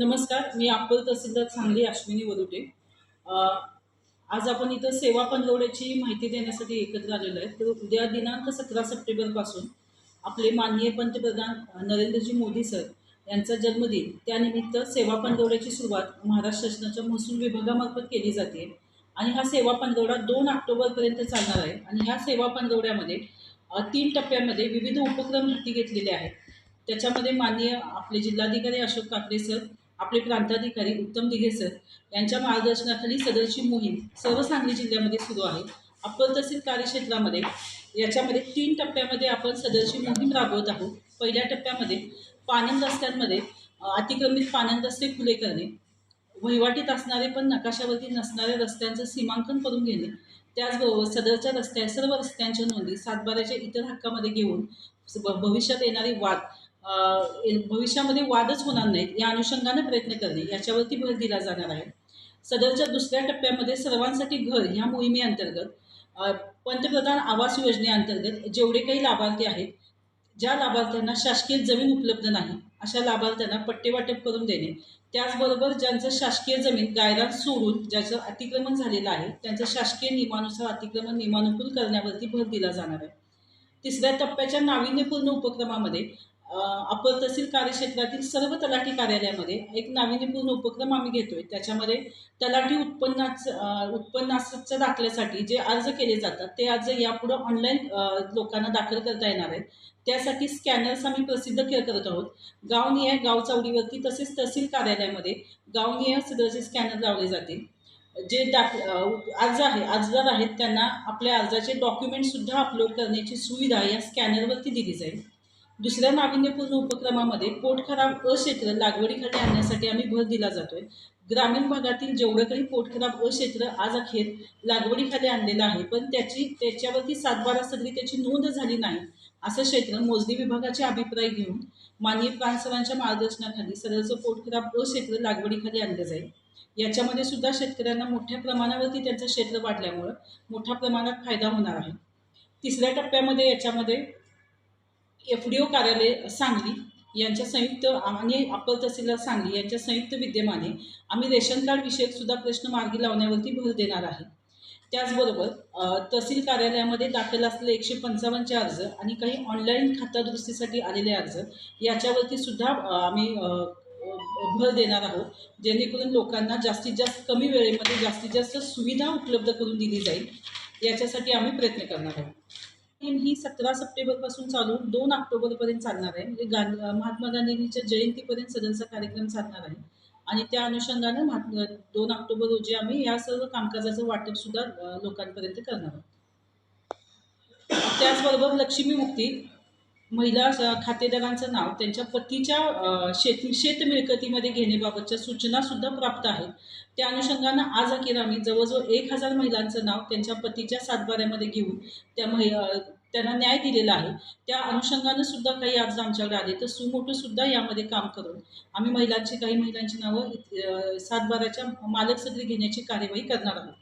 नमस्कार मी अप्पर तहसीलदार सांगली अश्विनी वरुटे आज आपण इथं सेवा पंधरवड्याची माहिती देण्यासाठी एकत्र आलेलो आहे. तर उद्या दिनांक सतरा सप्टेंबरपासून आपले माननीय पंतप्रधान नरेंद्रजी मोदी सर यांचा जन्मदिन. त्यानिमित्त सेवा पंधरवड्याची सुरुवात महाराष्ट्र शासनाच्या महसूल विभागामार्फत केली जाते. आणि हा सेवा पंधरवडा दोन ऑक्टोबरपर्यंत चालणार आहे. आणि ह्या सेवा पंधरवड्यामध्ये तीन टप्प्यामध्ये विविध उपक्रम हाती घेतलेले आहेत. त्याच्यामध्ये माननीय आपले जिल्हाधिकारी अशोक काकडे सर आपले प्रांताधिकारी उत्तम दिघे सर यांच्या मार्गदर्शनाखाली सदरची मोहीम सर्व सांगली जिल्ह्यामध्ये सुरू आहे. अप्पर तहसील कार्यक्षेत्रामध्ये याच्यामध्ये तीन टप्प्यामध्ये आपण सदरची मोहीम राबवत आहोत. पहिल्या टप्प्यामध्ये पाणंद रस्त्यांमध्ये अतिक्रमित पाणंद रस्ते खुले करणे वहिवाटीत असणारे पण नकाशावरती नसणाऱ्या रस्त्यांचं सीमांकन करून घेणे त्याचबरोबर सदरच्या रस्त्या सर्व रस्त्यांच्या नोंदी सातबाऱ्याच्या इतर हक्कामध्ये घेऊन भविष्यात येणारे वाद भविष्यामध्ये वादच होणार नाहीत. या अनुषंगाने प्रयत्न करणे याच्यावरती भर दिला जाणार आहे. सदरच्या दुसऱ्या टप्प्यामध्ये सर्वांसाठी घर ह्या मोहिमेअंतर्गत पंतप्रधान आवास योजनेअंतर्गत जेवढे काही लाभार्थी आहेत ज्या लाभार्थ्यांना शासकीय जमीन उपलब्ध नाही अशा लाभार्थ्यांना पट्टे वाटप करून देणे त्याचबरोबर ज्यांचं शासकीय जमीन गायरात सोडून ज्याचं अतिक्रमण झालेलं आहे त्यांचं शासकीय नियमानुसार अतिक्रमण नियमानुकूल करण्यावरती भर दिला जाणार आहे. तिसऱ्या टप्प्याच्या नाविन्यपूर्ण उपक्रमामध्ये अपर तहसील कार्यक्षेत्रातील सर्व तलाठी कार्यालयामध्ये एक नाविन्यपूर्ण उपक्रम आम्ही घेतोय. त्याच्यामध्ये तलाठी उत्पन्नाचं उत्पन्नाच्या दाखल्यासाठी जे अर्ज केले जातात ते अर्ज यापुढं ऑनलाईन लोकांना दाखल करता येणार आहेत. त्यासाठी स्कॅनर्स आम्ही प्रसिद्ध के करत आहोत. गावनिहाय गाव चावडीवरती तसेच तहसील कार्यालयामध्ये गावनिहाय सदरचे स्कॅनर लावले जातील. जे दाख अर्ज आहे अर्जदार आहेत त्यांना आपल्या अर्जाचे डॉक्युमेंटसुद्धा अपलोड करण्याची सुविधा या स्कॅनरवरती दिली जाईल. दुसऱ्या नाविन्यपूर्ण उपक्रमामध्ये पोटखराब अक्षेत्र लागवडीखाली आणण्यासाठी आम्ही भर दिला जातोय. ग्रामीण भागातील जेवढं काही पोटखराब अक्षेत्र आज अखेर लागवडीखाली आणलेलं आहे पण त्याची त्याच्यावरती सातबारा सगळी त्याची नोंद झाली नाही असं क्षेत्र मोजणी विभागाचे अभिप्राय घेऊन माननीय प्रांसरांच्या मार्गदर्शनाखाली सरळचं पोटखराब अक्षेत्र लागवडीखाली आणलं जाईल. याच्यामध्ये सुद्धा शेतकऱ्यांना मोठ्या प्रमाणावरती त्यांचं क्षेत्र वाढल्यामुळं मोठ्या प्रमाणात फायदा होणार आहे. तिसऱ्या टप्प्यामध्ये याच्यामध्ये एफ डी ओ कार्यालय सांगली यांच्या संयुक्त आणि अप्पर तहसीलदार सांगली यांच्या संयुक्त विद्यमाने आम्ही रेशन कार्ड विषयक सुद्धा प्रश्न मार्गी लावण्यावरती भर देणार आहे. त्याचबरोबर तहसील कार्यालयामध्ये दाखल असलेले एकशे पंचावन्नचे अर्ज आणि काही ऑनलाईन खाता दुरुस्तीसाठी आलेले अर्ज याच्यावरती सुद्धा आम्ही भर देणार आहोत जेणेकरून लोकांना जास्तीत जास्त कमी वेळेमध्ये जास्तीत जास्त सुविधा उपलब्ध करून दिली जाईल. याच्यासाठी आम्ही प्रयत्न करणार आहोत. ही सतरा सप्टेंबरपासून चालून दोन ऑक्टोबरपर्यंत चालणार आहे. म्हणजे गां महात्मा गांधींच्या जयंतीपर्यंत सदनचा कार्यक्रम चालणार आहे. आणि त्या अनुषंगानं महात्मा दोन ऑक्टोबर रोजी आम्ही या सर्व कामकाजाचं वाटप सुद्धा लोकांपर्यंत करणार आहोत. त्याचबरोबर लक्ष्मी मुक्ती महिला खातेदारांचं नाव त्यांच्या पतीच्या शेत मिळकतीमध्ये घेण्याबाबतच्या सूचनासुद्धा प्राप्त आहेत. त्या अनुषंगानं आज अखेर आम्ही जवळजवळ एक हजार महिलांचं नाव त्यांच्या पतीच्या सातबाऱ्यामध्ये घेऊन त्या महि त्यांना न्याय दिलेला आहे. त्या अनुषंगानं सुद्धा काही आज आमच्याकडे आले तर सुमोटो सुद्धा यामध्ये काम करून आम्ही महिलांची काही महिलांची नावं सातबाराच्या सातबाऱ्याच्या मालक सदरी घेण्याची कार्यवाही करणार आहोत.